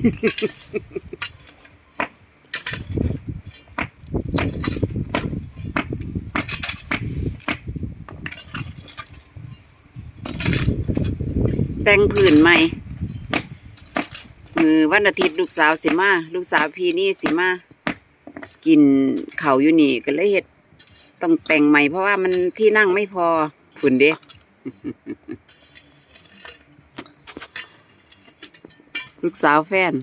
แต่งผื่นใหม่ มือวันอาทิตย์ลูกสาวสิมา ลูกสาวพี่นี่สิมา กินเขาอยู่นี่ก็เลยเฮ็ดต้องแต่งใหม่เพราะว่ามันที่นั่งไม่พอฝุ่นเด้ ลูกสาวแฟน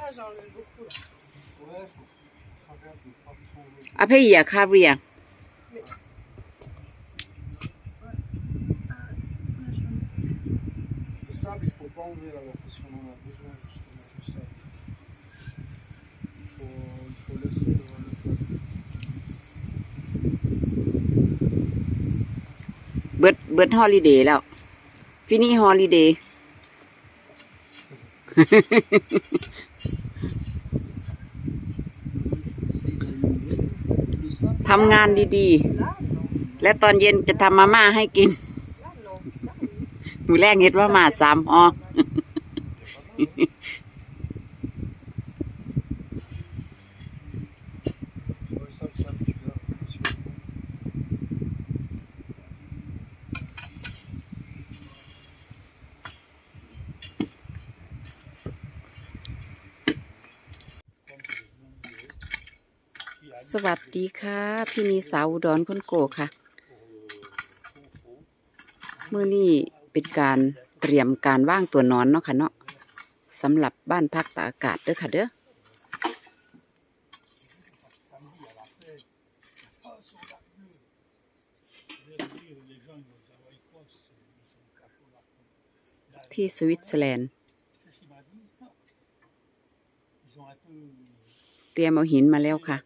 Ah, j'enlève beaucoup là. Ouais, faut faut faire gaffe de pas trop. อภัยยาคาเรีย Le sable, il faut pas enlever alors parce qu'on en a besoin justement du sable. Il faut, il faut laisser le, le peuple. เบิดเบิดฮอลิเดย์แล้ว ฟินี่ฮอลิเดย์ Le sable, ทำงานดีๆ และตอนเย็นจะทำมาม่าให้กินหมือแรกเห็ดว่ามาสามฮอ ouais, ça, le sable, tu verras, parce que- สวัสดีค่ะ พี่นีสาวอุดรพ้นโกค่ะเมื่อนี้เป็นการเตรียมการว่างตัวนอนเนาะค่ะเนาะสำหรับบ้านพักตากอากาศเด้อค่ะเด้อที่สวิตเซอร์แลนด์เตรียมเอาหินมาแล้วค่ะ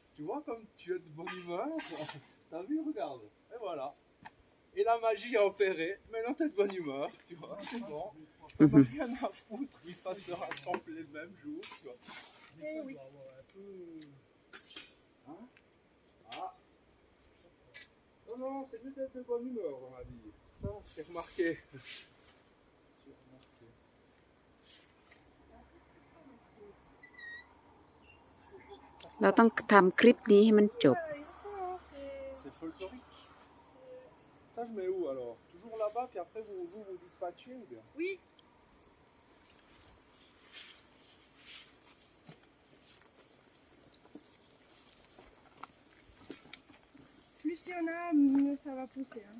Tu vois comme tu es de bonne humeur T'as vu Regarde. Et voilà. Et la magie a opéré. Maintenant, t'es de bonne humeur. Tu vois C'est bon. T'as pas rien à foutre qu'ils fassent se rassembler le même jour. Tu vois avoir un peu. Hein Ah. Non, non, c'est mieux d'être de bonne humeur dans la vie. Ça, j'ai remarqué. เราต้องทำคลิปนี้ให้มันจบ C'est folklorique. Ça, je mets où alors Toujours là-bas, puis après vous vous, vous dispatchez ou bien Oui. Plus il y en a, mieux ça va pousser. Hein.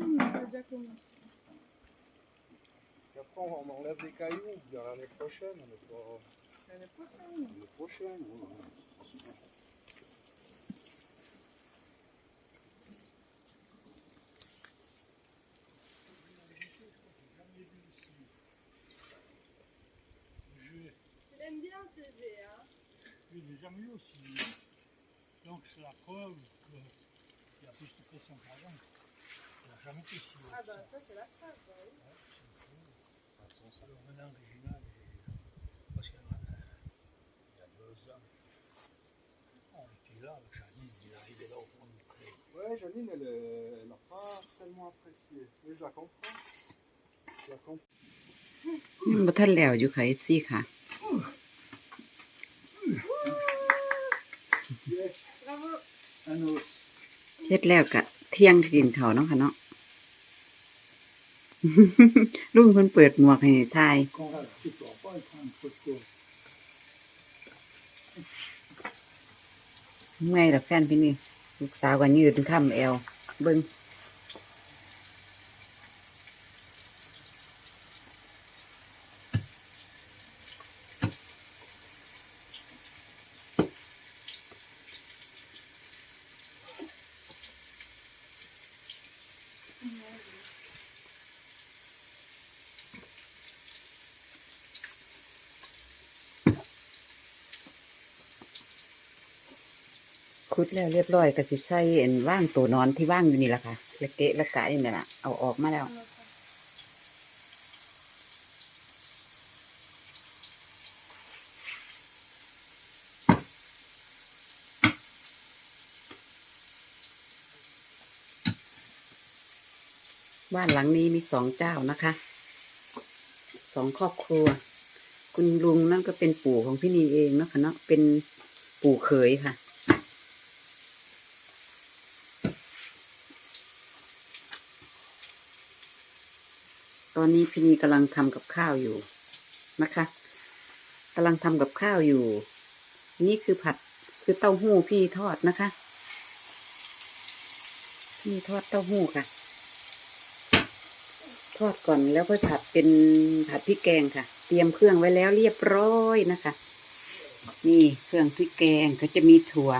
Hum, ça a déjà commencé. On, enlève les cailloux, ou bien l'année prochaine. On est pas... L'année prochaine. L'année prochaine, oui, oui. J'ai- bien ce G, hein Je l'ai jamais eu aussi. Donc c'est la preuve qu'il y a plus de pression qu'avant. Il n'a jamais été si haut Ah bah ça. ça c'est la phrase, bah oui. Ouais, c'est une preuve. Façon, ça, le renin original, est- parce qu'il y en a un, il y a deux ans. On était là, le Janine, il est arrivé là au fond du pré. Ouais, Janine, elle n'a pas tellement apprécié. Mais je la comprends. Je la comprends. ยังบ่ทันแล้วอยู่ค่ะ FC ค่ะ Yes, Bravo. un os. เฮ็ดแล้วกะเที่ยงกินข้าวเนาะค่ะเนาะ ลุงเพิ่นเปิดหมวกให้ทาย Conrad, tu ne pourras pas prendre une photo. เมื่อยล่ะแฟนพี่นี่ ลูกสาวก็ยืนข้ามแอว เบิ้ง คุดแล้วเรียบร้อยก็สิใส่อันว่างตัวนอนที่ว่างอยู่นี่แหละค่ะละเกะละกะนี่แหละเอาออกมาแล้วบ้านหลังนี้มีสองเจ้านะคะ สองครอบครัว คุณลุงนั่นก็เป็นปู่ของพี่นีเองนะคะเนาะเป็นปู่เขยค่ะ ตอนนี้พี่นีกำลังทำกับข้าวอยู่นะคะกำลังทำกับข้าวอยู่ นี่คือผัดคือเต้าหู้พี่ทอดนะคะ พี่ทอดเต้าหู้ค่ะ ทอดก่อนแล้วค่อยผัดเป็นผัดพริกแกงค่ะ เตรียมเครื่องไว้แล้วเรียบร้อยนะคะ นี่เครื่องพริกแกงก็จะมีถั่ว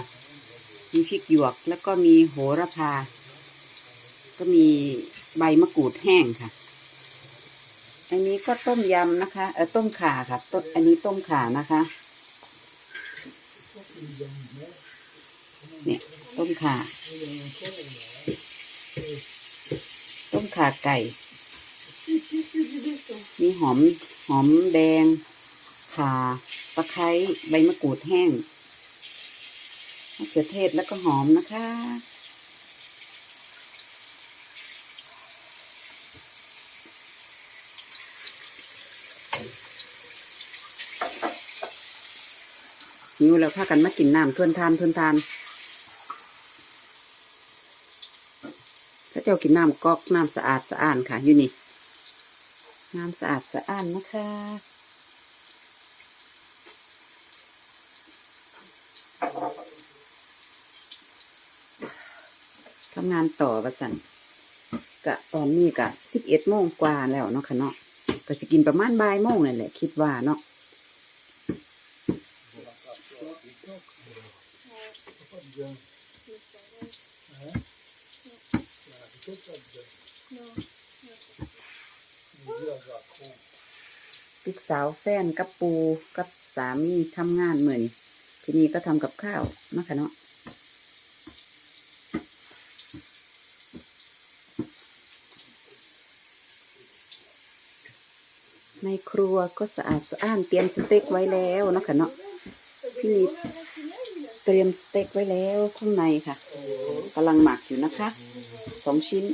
มีพริกหยวกแล้วก็มีโหระพา ก็มีใบมะกรูดแห้งค่ะ อันนี้ก็ต้มยำนะคะ เออต้มข่าค่ะต้นอันนี้ต้มข่านะคะ เนี่ยต้มข่า ต้มข่าไก่ มีหอมหอมแดง ข่าตะไคร้ใบมะกรูดแห้งมะเขือเทศแล้วก็หอมนะคะ หิวแล้วพากันมากินน้ำทวนทานทวนทานถ้าเจ้ากินน้ำก๊อกน้ำสะอาดสะอ้านค่ะอยู่นี่น้ำสะอาดสะอ้านนะคะทำงานต่อประสันกะตอนนี้กะสิบเอ็ดโมงกว่าแล้วเนาะค่ะเนาะก็จะกินประมาณบ่ายโมงนั่นแหละคิดว่าเนาะ ลูกสาวแฟนกับปูกับสามีทำงานเหมือนทีนี้ก็ทำกับข้าวเนาะคะเนาะในครัวก็สะอาดสะอ้านเตรียมสเต็กไว้แล้วเนาะคะเนาะพี่นิดเตรียมสเต็กไว้แล้วข้างในค่ะ กำลังหมักอยู่นะคะสองชิ้น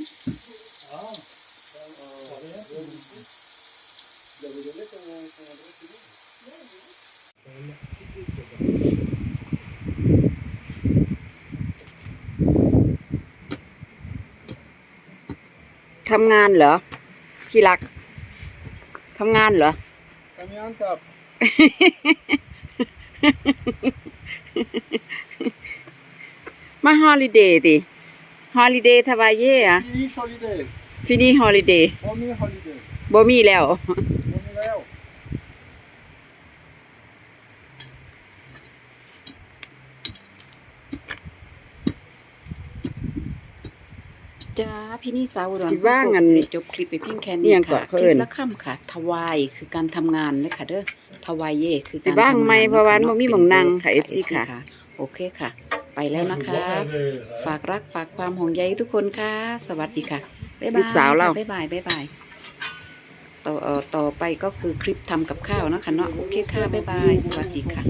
ทำงานเหรอที่รักทำงานเหรอ Combien de top มาฮอลิเดย์ดิฮอลิเดย์ทวายเย่อะ Finish holiday. ฟินี่ฮอลิเดย์ Premier holiday. บ่มีแล้ว On est là. จ้าพี่นี่สาวอุดรสิว่างอันสิจบคลิปไปเพียงแค่นี่นี้ยังเกาะค่ะเขาคเอิ้ลิปนละค่ำค่ะทวายคือการทำงานเลยค่ะเด้อทวายเย่คือสิการว่างไหมทำนเพราะว่าบ่มีหม้องนั่งค่ะเป็น FC ค่ะ โอเคค่ะ ไปแล้วนะคะ Je bois un verre, hein. ฝากรักฝากความห่วงใยทุกคนค่ะ สวัสดีค่ะบ๊ายบายลูกสาวเราบ๊ายบายบ๊ายบายต่อเอ่อต่อไปก็คือคลิปทำกับข้าวนะคะเนาะโอเคค่ะบ๊ายบาย สวัสดีค่ะ